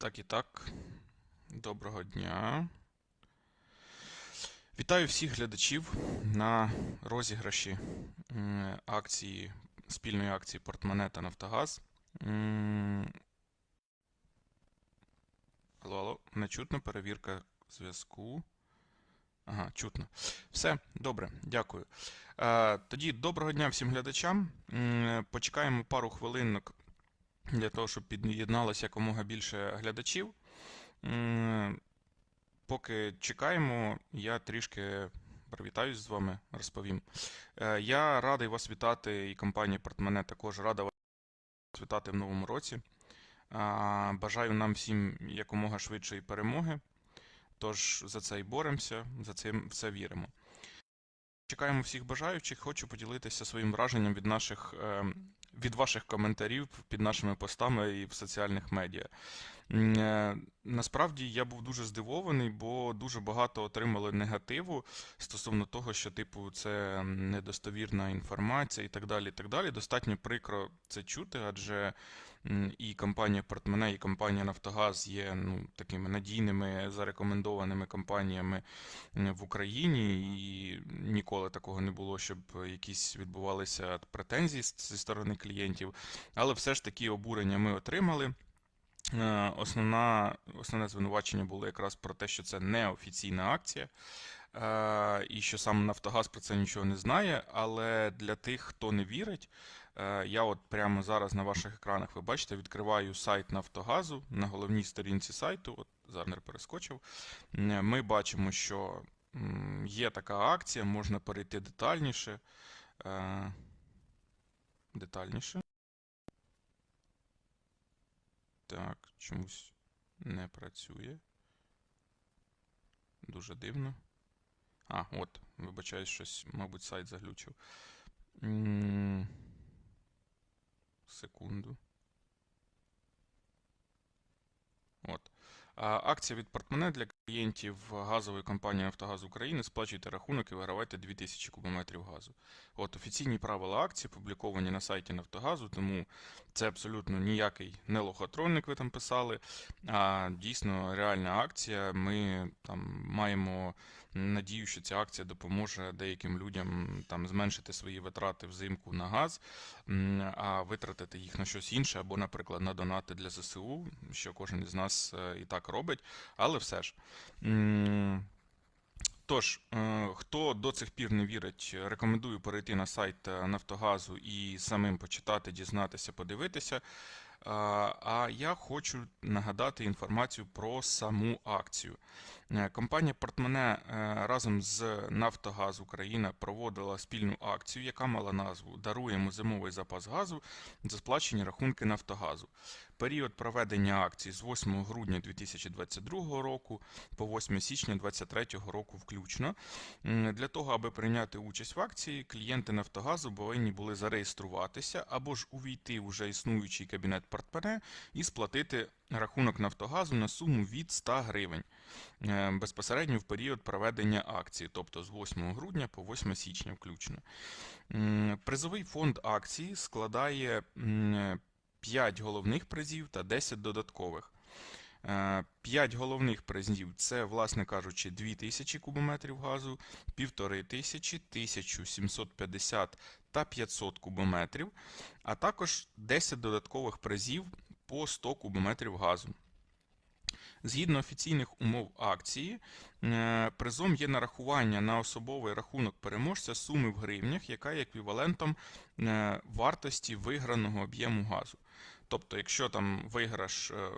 Так і так. Доброго дня. Вітаю всіх глядачів на розіграші акції, спільної акції Портмоне та Нафтогаз. Алло, алло, не чутно, перевірка зв'язку. Ага, чутно. Все, добре, дякую. Е, тоді доброго дня всім глядачам. Почекаємо пару хвилинок для того, щоб під'єдналося якомога більше глядачів. Поки чекаємо, я трішки привітаюсь з вами, розповім. Е, Я радий вас вітати, і компанія Портмоне також рада вас вітати в новому році. Бажаю нам всім якомога швидшої перемоги. Тож за це і боремося, за це все віримо. Чекаємо всіх бажаючих. Хочу поділитися своїм враженням від наших ем, від ваших коментарів під нашими постами і в соціальних медіа. Е, Насправді я був дуже здивований, бо дуже багато отримали негативу стосовно того, що, типу, це недостовірна інформація і так далі. і так далі. Достатньо прикро це чути, адже і компанія Портмоне, і компанія Нафтогаз є ну, такими надійними зарекомендованими компаніями в Україні, і ніколи такого не було, щоб якісь відбувалися претензії зі сторони клієнтів. Але все ж таки обурення ми отримали. Е, Основна, основне звинувачення було якраз про те, що це неофіційна акція, е, і що сам Нафтогаз про це нічого не знає. Але для тих, хто не вірить, е, я от прямо зараз на ваших екранах, ви бачите, відкриваю сайт Нафтогазу на головній сторінці сайту. От зараз перескочив. Ми бачимо, що є така акція, можна перейти детальніше. Е, Детальніше. Так, чомусь не працює. Дуже дивно. А, от, вибачаюсь, щось, мабуть, сайт заглючив. Секунду. От. Акція від портмоне для клієнтів газової компанії Нафтогаз України. Сплачуйте рахунок і вигравайте 2000 кубометрів газу. От офіційні правила акції публіковані на сайті Нафтогазу, тому це абсолютно ніякий не лохотронник, ви там писали, а дійсно реальна акція. Ми там маємо надію, що ця акція допоможе деяким людям там зменшити свої витрати взимку на газ, а витратити їх на щось інше, або, наприклад, на донати для ЗСУ, що кожен із нас е, і так робить, але все ж. Тож, е, хто до цих пір не вірить, рекомендую перейти на сайт е, Нафтогазу і самим почитати, дізнатися, подивитися. А а я хочу нагадати інформацію про саму акцію. Е, Компанія Портмоне е, разом з Нафтогаз Україна проводила спільну акцію, яка мала назву Даруємо зимовий запас газу за сплачені рахунки Нафтогазу. Період проведення акції з 8 грудня 2022 року по 8 січня 2023 року включно. Для того, аби прийняти участь в акції, клієнти Нафтогазу повинні були зареєструватися або ж увійти в уже існуючий кабінет портмоне і сплатити рахунок Нафтогазу на суму від 100 гривень е, безпосередньо в період проведення акції, тобто з 8 грудня по 8 січня включно. Призовий фонд акції складає 5 головних призів та 10 додаткових. 5 головних призів це, власне кажучи, 2000 кубометрів газу, 1500, 1750 та 500 кубометрів, а також 10 додаткових призів по 100 кубометрів газу. Згідно офіційних умов акції, е, призом є нарахування на особовий рахунок переможця суми в гривнях, яка є еквівалентом е, вартості виграного об'єму газу. Тобто, якщо там виграш е,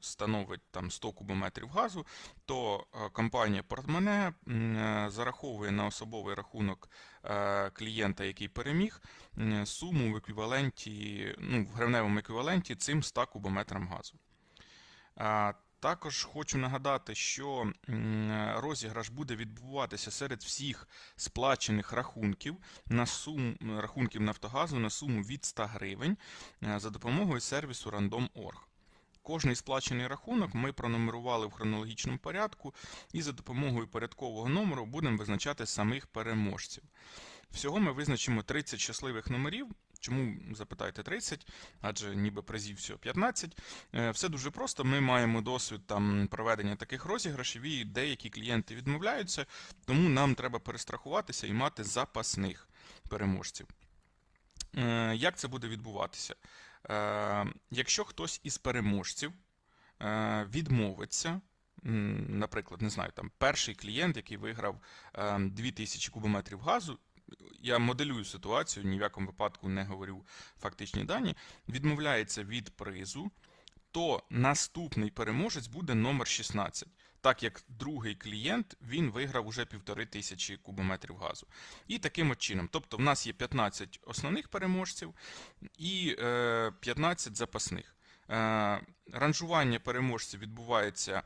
становить там 100 кубометрів газу, то е, компанія Портмоне е, зараховує на особовий рахунок е, клієнта, який переміг, суму в еквіваленті, ну, в гривневому еквіваленті цим 100 кубометрам газу. Також хочу нагадати, що розіграш буде відбуватися серед всіх сплачених рахунків на суму рахунків Нафтогазу на суму від 100 гривень е, за допомогою сервісу Random.org. Кожний сплачений рахунок ми пронумерували в хронологічному порядку і за допомогою порядкового номеру будемо визначати самих переможців. Всього ми визначимо 30 щасливих номерів, Чому запитаєте 30? Адже ніби призів всього 15. Е, Все дуже просто. Ми маємо досвід там проведення таких розіграшів, і деякі клієнти відмовляються, тому нам треба перестрахуватися і мати запасних переможців. Е, Як це буде відбуватися? Е, Якщо хтось із переможців відмовиться, наприклад, не знаю, там перший клієнт, який виграв е, 2000 кубометрів газу, я моделюю ситуацію, ні в якому випадку не говорю фактичні дані, відмовляється від призу, то наступний переможець буде номер 16. Так як другий клієнт він виграв уже півтори тисячі кубометрів газу. І таким от чином. Тобто в нас є 15 основних переможців і е, 15 запасних. Е, ранжування переможців відбувається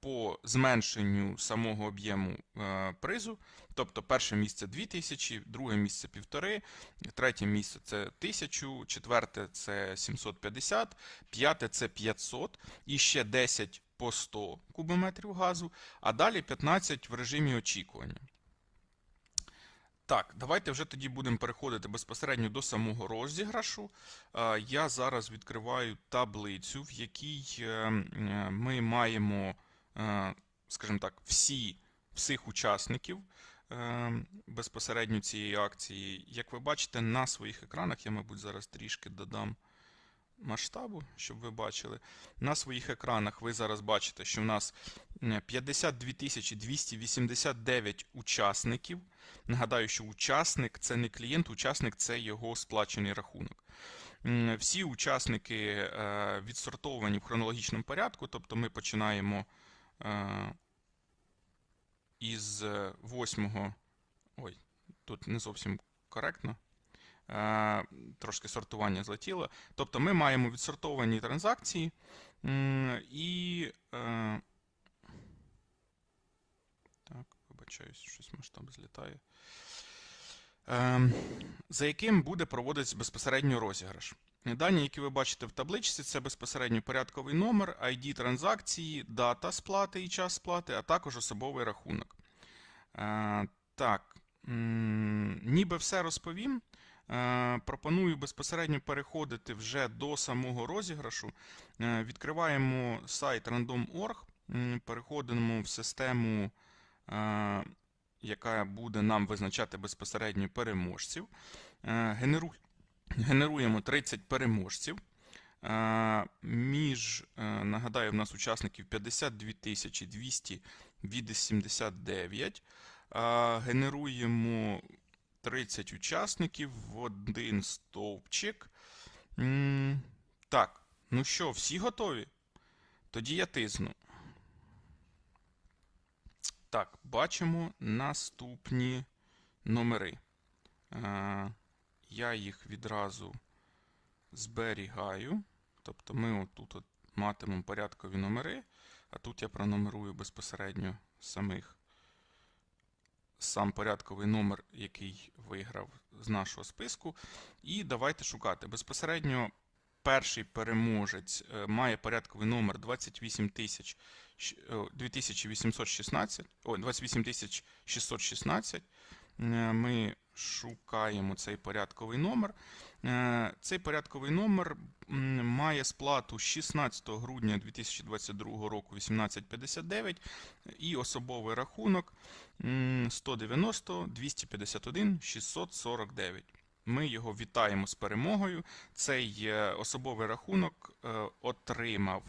по зменшенню самого об'єму е, призу. Тобто перше місце 2000, друге місце 1,5, третє місце це 1000, четверте це 750, п'яте це 500 і ще 10 по 100 кубометрів газу, а далі 15 в режимі очікування. Так, давайте вже тоді будемо переходити безпосередньо до самого розіграшу. Е, Я зараз відкриваю таблицю, в якій е, ми маємо, е, скажімо так, всі, всіх учасників е, безпосередньо цієї акції. Як ви бачите, на своїх екранах, я, мабуть, зараз трішки додам масштабу, щоб ви бачили. На своїх екранах ви зараз бачите, що в нас 52 289 учасників. Нагадаю, що учасник це не клієнт, учасник це його сплачений рахунок. Всі учасники е, відсортовані в хронологічному порядку, тобто ми починаємо е, із е, восьмого. Ой, тут не зовсім коректно. Е, Трошки сортування злетіло. Тобто ми маємо відсортовані транзакції і. е, Так, вибачаюсь, щось масштаб злітає. Ем, за яким буде проводитися безпосередньо розіграш. Дані, які ви бачите в табличці, це безпосередньо порядковий номер, ID транзакції, дата сплати і час сплати, а також особовий рахунок. Е, так, ніби все розповім. Е, пропоную безпосередньо переходити вже до самого розіграшу. Е, відкриваємо сайт random.org, переходимо в систему. е, яка буде нам визначати безпосередньо переможців. Генеруємо 30 переможців. Між, нагадаю, в нас учасників 52 279. Е, Генеруємо 30 учасників в один стовпчик. Так, ну що, всі готові? Тоді я тисну. Так, бачимо наступні номери. Е, Я їх відразу зберігаю. Тобто ми отут от матимемо порядкові номери, а тут я пронумерую безпосередньо самих сам порядковий номер, який виграв з нашого списку. І давайте шукати. Безпосередньо перший переможець е, має порядковий номер 28 тисяч щ- о, 2816, ой, 28 616. Е, Ми шукаємо цей порядковий номер. Е, Цей порядковий номер має сплату 16 грудня 2022 року 1859 і особовий рахунок 190 251 649. Ми його вітаємо з перемогою. Цей е, особовий рахунок е, отримав,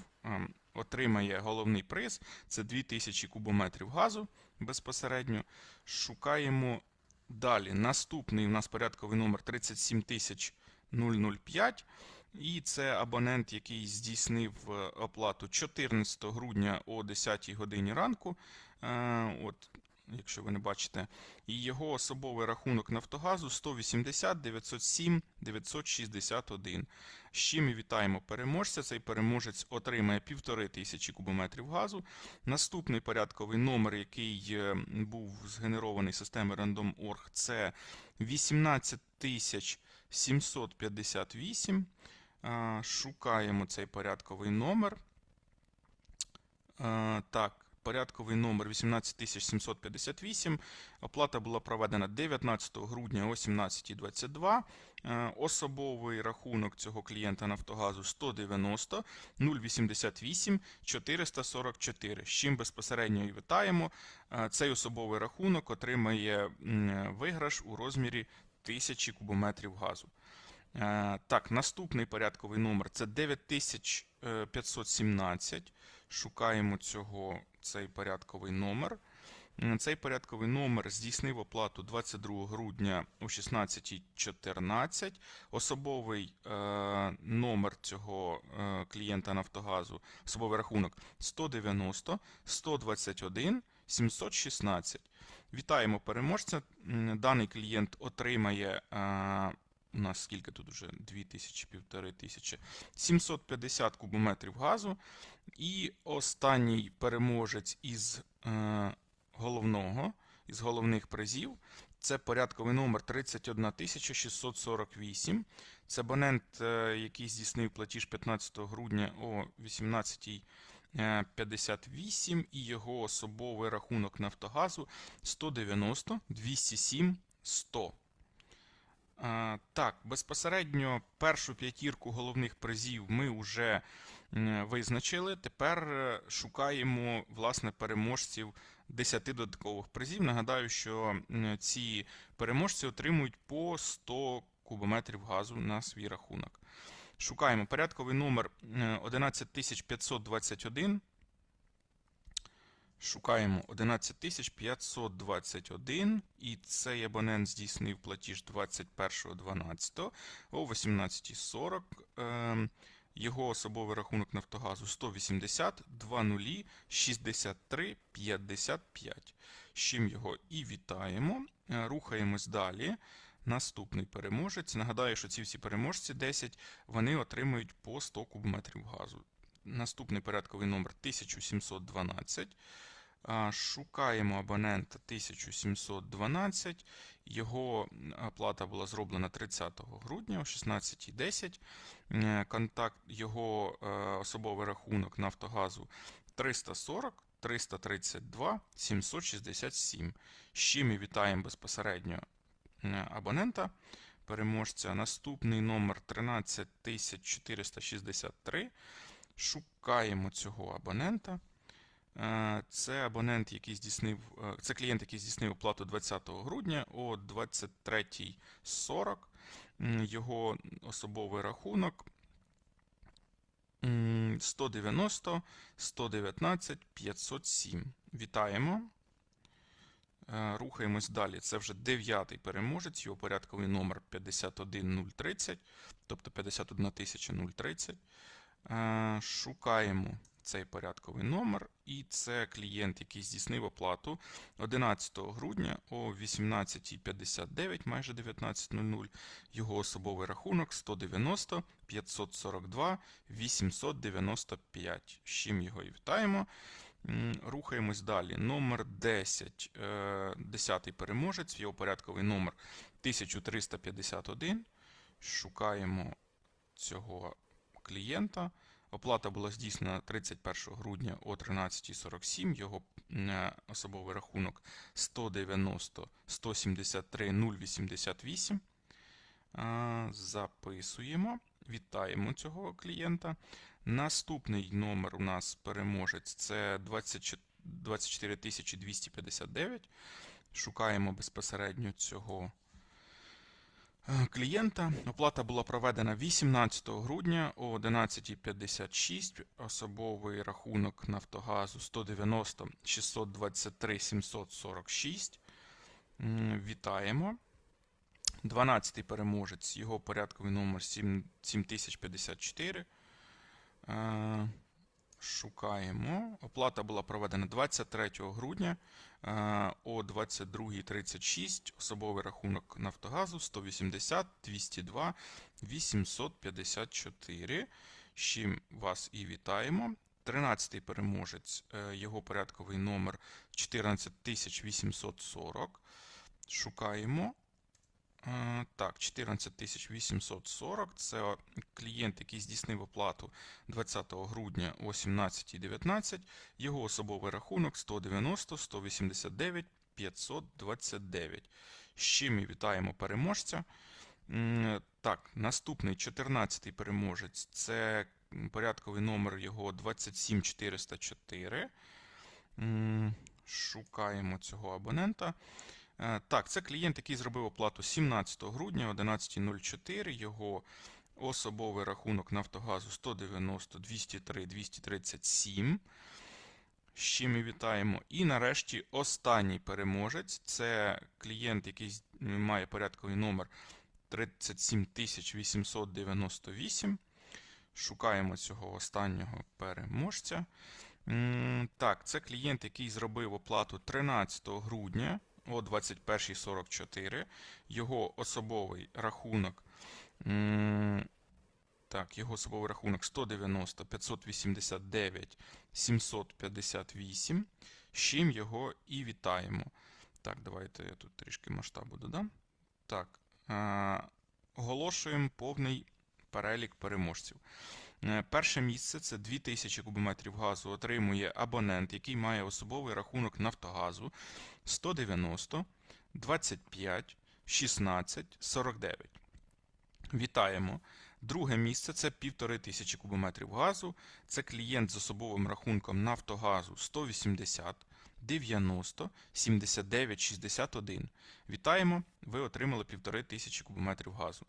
отримає головний приз. Це 2000 кубометрів газу безпосередньо. Шукаємо далі. Наступний у нас порядковий номер 37005. І це абонент, який здійснив е, оплату 14 грудня о 10 годині ранку. Е, От, якщо ви не бачите, і його особовий рахунок Нафтогазу 180 907 961. З чим і вітаємо переможця. Цей переможець отримає 1500 кубометрів газу. Наступний порядковий номер, який е, був згенерований системою Random.org, це 18 758. Е, Шукаємо цей порядковий номер. Так, порядковий номер 18758. Оплата була проведена 19 грудня о 17.22. Е, Особовий рахунок цього клієнта Нафтогазу 190 088 444. З чим безпосередньо і вітаємо. Е, Цей особовий рахунок отримає виграш у розмірі 1000 кубометрів газу. Е, Так, наступний порядковий номер це 9517. Шукаємо цього, цей порядковий номер. Цей порядковий номер здійснив оплату 22 грудня о 16.14. Особовий е, номер цього е, клієнта Нафтогазу, особовий рахунок 190 121 716. Вітаємо переможця. Даний клієнт отримає. Е, у нас скільки тут вже 2000, півтори тисячі, 750 кубометрів газу. І останній переможець із е, головного, із головних призів, це порядковий номер 31648. Це абонент, е, який здійснив платіж 15 грудня о 18.58 і його особовий рахунок Нафтогазу 190 207 100. А, Так, безпосередньо першу п'ятірку головних призів ми вже визначили. Тепер е, шукаємо власне переможців 10 додаткових призів. Нагадаю, що ці переможці отримують по 100 кубометрів газу на свій рахунок. Шукаємо порядковий номер е, 11521. Шукаємо 11521, і цей абонент здійснив платіж 21.12 о 18.40. Його особовий рахунок Нафтогазу 180 20 63 55. З чим його і вітаємо. Е, Рухаємось далі. Наступний переможець. Нагадаю, що ці всі переможці 10 вони отримують по 100 кубометрів газу. Наступний порядковий номер 1712. Шукаємо абонента 1712. Його оплата була зроблена 30 грудня о 16.10. Е, Контакт, його е, особовий рахунок Нафтогазу 340 332 767. З чим і вітаємо безпосередньо абонента. Переможця. Наступний номер 13463. Шукаємо цього абонента. Е, Це абонент, який здійснив, е, це клієнт, який здійснив оплату 20 грудня о 23.40. Його особовий рахунок 190 119 507. Вітаємо. Е, Рухаємось далі. Це вже дев'ятий переможець, його порядковий номер 51030, тобто 51030. Е, Шукаємо цей порядковий номер, і це клієнт, який здійснив оплату 11 грудня о 18.59, майже 19.00. Його особовий рахунок 190 542 895. З чим його і вітаємо. Рухаємось далі. Номер 10. е, Десятий переможець. Його порядковий номер 1351. Шукаємо цього клієнта. Оплата була здійснена 31 грудня о 13.47. Його е, особовий рахунок 190 173 088. Е, Записуємо. Вітаємо цього клієнта. Наступний номер у нас переможець це 24 24259. Шукаємо безпосередньо цього клієнта. Оплата була проведена 18 грудня о 11.56. Особовий рахунок Нафтогазу 190 623 746. Вітаємо. 12-й переможець, його порядковий номер 7054. Шукаємо. Оплата була проведена 23 грудня е, о 22.36. Особовий рахунок Нафтогазу 180 202 854. З чим вас і вітаємо. 13-й переможець, е, його порядковий номер 14840. Шукаємо. Так, 14 840 це клієнт, який здійснив оплату 20 грудня о 17.19. Його особовий рахунок 190 189 529. З чим і вітаємо переможця. Так, наступний 14-й переможець це порядковий номер його 27404. Шукаємо цього абонента. Е, Так, це клієнт, який зробив оплату 17 грудня 11.04. Його особовий рахунок Нафтогазу 190 203 237. З чим і вітаємо. І нарешті останній переможець це клієнт, який має порядковий номер 37898. Шукаємо цього останнього переможця. Так, це клієнт, який зробив оплату 13 грудня о 21.44. Його особовий рахунок. Так, його особовий рахунок 190 589 758. З чим його і вітаємо. Так, давайте я тут трішки масштабу додам. Так, е, оголошуємо повний перелік переможців. Е, Перше місце це 2000 кубометрів газу отримує абонент, який має особовий рахунок Нафтогазу 190 25 16 49. Вітаємо. Друге місце це 1500 кубометрів газу. Це клієнт з особовим рахунком Нафтогазу 180 90 79 61. Вітаємо! Ви отримали 1500 кубометрів газу.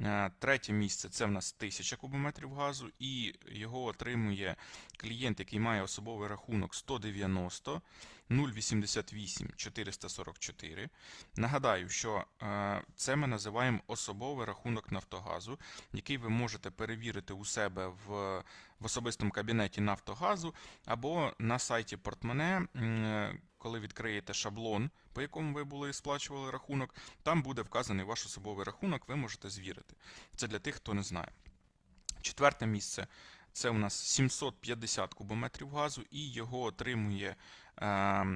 Е, Третє місце це в нас 1000 кубометрів газу, і його отримує клієнт, який має особовий рахунок 190 088 444. Нагадаю, що е, це ми називаємо особовий рахунок Нафтогазу, який ви можете перевірити у себе в, в особистому кабінеті Нафтогазу або на сайті Портмоне, м, коли відкриєте шаблон, по якому ви були сплачували рахунок, там буде вказаний ваш особовий рахунок, ви можете звірити. Це для тих, хто не знає. Четверте місце це у нас 750 кубометрів газу, і його отримує е,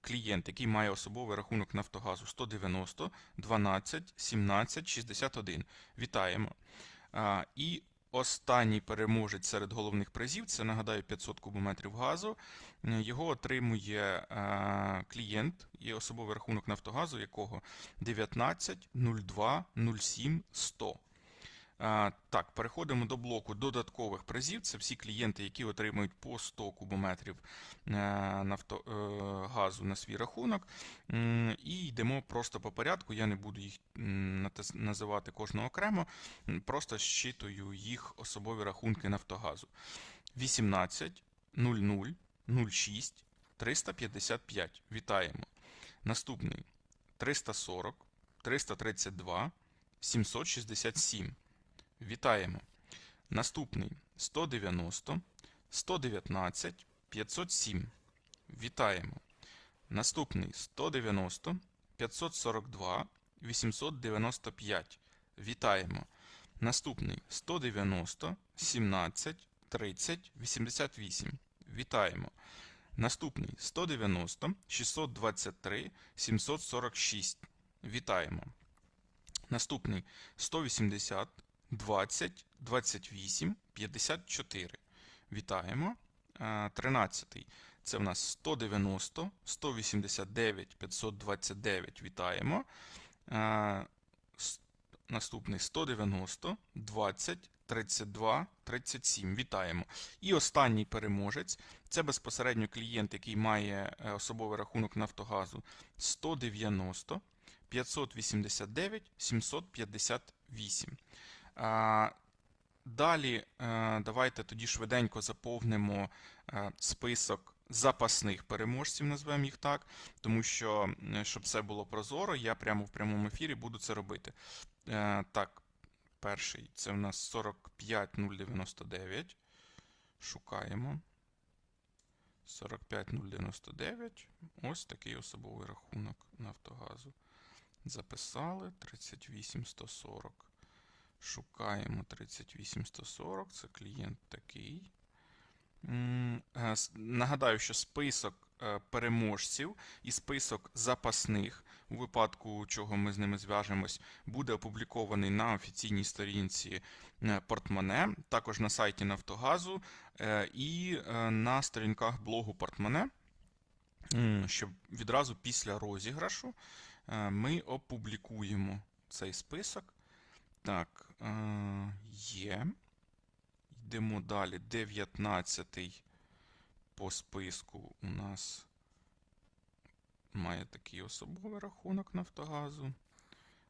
клієнт, який має особовий рахунок Нафтогазу 190 12 17 61. Вітаємо. Е, і останній переможець серед головних призів це нагадаю 500 кубометрів газу. Його отримує е, клієнт і особовий рахунок Нафтогазу, якого 19 02 07 100. Так, переходимо до блоку додаткових призів. Це всі клієнти, які отримують по 100 кубометрів е, нафто, е, газу на свій рахунок. І йдемо просто по порядку. Я не буду їх називати кожного окремо, просто щитую їх особові рахунки Нафтогазу. 18 00 06 355. Вітаємо. Наступний 340 332 767. Вітаємо. Наступний 190 119 507. Вітаємо. Наступний 190 542 895. Вітаємо. Наступний 190 17 30 88. Вітаємо. Наступний 190 623 746. Вітаємо. Наступний 180 20 28 54. Вітаємо. Е, Тринадцятий. Це в нас 190 189 529. Вітаємо. Е, Наступний 190 20 32 37. Вітаємо. І останній переможець це безпосередньо клієнт, який має е, особовий рахунок Нафтогазу 190 589 758. Далі е, давайте тоді швиденько заповнимо е, список запасних переможців, назвемо їх так, тому що, е, щоб все було прозоро, я прямо в прямому ефірі буду це робити. Так, перший це в нас 45099. Шукаємо. 45099. Ось такий особовий рахунок Нафтогазу. Записали 38140. Шукаємо 38140. Це клієнт такий. Е, Нагадаю, що список е, переможців і список запасних, у випадку чого ми з ними зв'яжемось, буде опублікований на офіційній сторінці е, портмоне, також на сайті Нафтогазу і на сторінках блогу портмоне, щоб відразу після розіграшу ми опублікуємо цей список. Так, є. Йдемо далі. 19 по списку у нас має такий особовий рахунок Нафтогазу.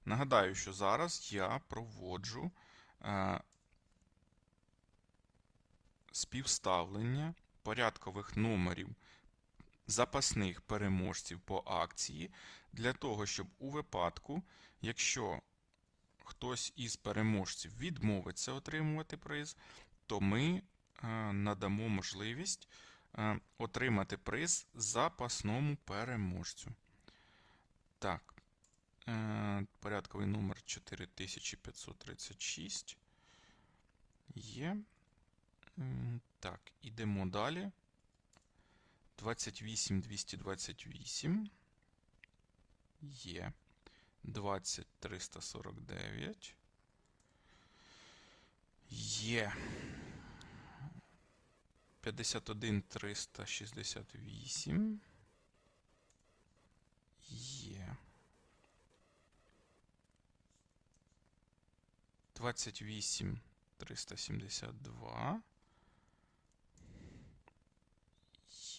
Нагадаю, що зараз я проводжу е, співставлення порядкових номерів запасних переможців по акції для того, щоб у випадку, якщо хтось із переможців відмовиться отримувати приз, то ми е, надамо можливість е, отримати приз запасному переможцю. Так, е, порядковий номер 4536 є. Так, ідемо далі. 28228 є. 20349 є. 51368 є. 28 372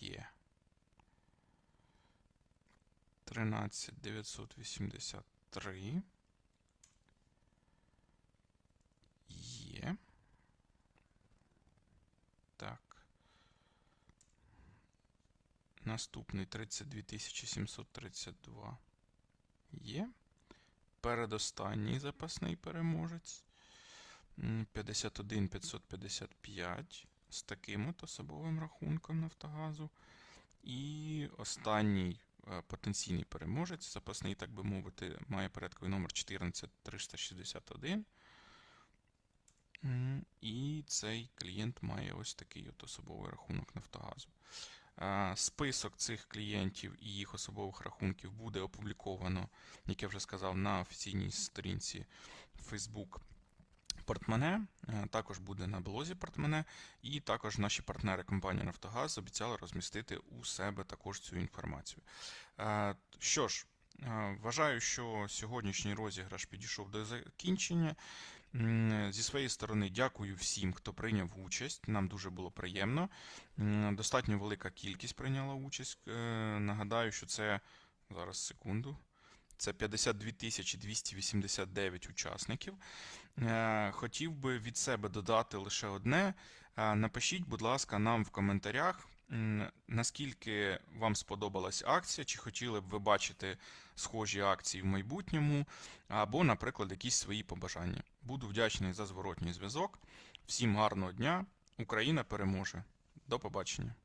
є. 13 983 є. Так. Наступний 32 732 є. Передостанній запасний переможець. 51 555 з таким от особовим рахунком Нафтогазу. І останній потенційний переможець, запасний, так би мовити, має порядковий номер 14361. І цей клієнт має ось такий от особовий рахунок Нафтогазу. Е, Список цих клієнтів і їх особових рахунків буде опубліковано, як я вже сказав, на офіційній сторінці Facebook Портмоне, е, також буде на блозі Портмоне, і також наші партнери компанії Нафтогаз обіцяли розмістити у себе також цю інформацію. Е, Що ж, е, вважаю, що сьогоднішній розіграш підійшов до закінчення. Зі своєї сторони, дякую всім, хто прийняв участь. Нам дуже було приємно. Достатньо велика кількість прийняла участь. Нагадаю, що це зараз секунду. Це 52 289 учасників. Е, Хотів би від себе додати лише одне. Е, Напишіть, будь ласка, нам в коментарях, наскільки вам сподобалась акція, чи хотіли б ви бачити схожі акції в майбутньому, або, наприклад, якісь свої побажання. Буду вдячний за зворотній зв'язок. Всім гарного дня! Україна переможе! До побачення!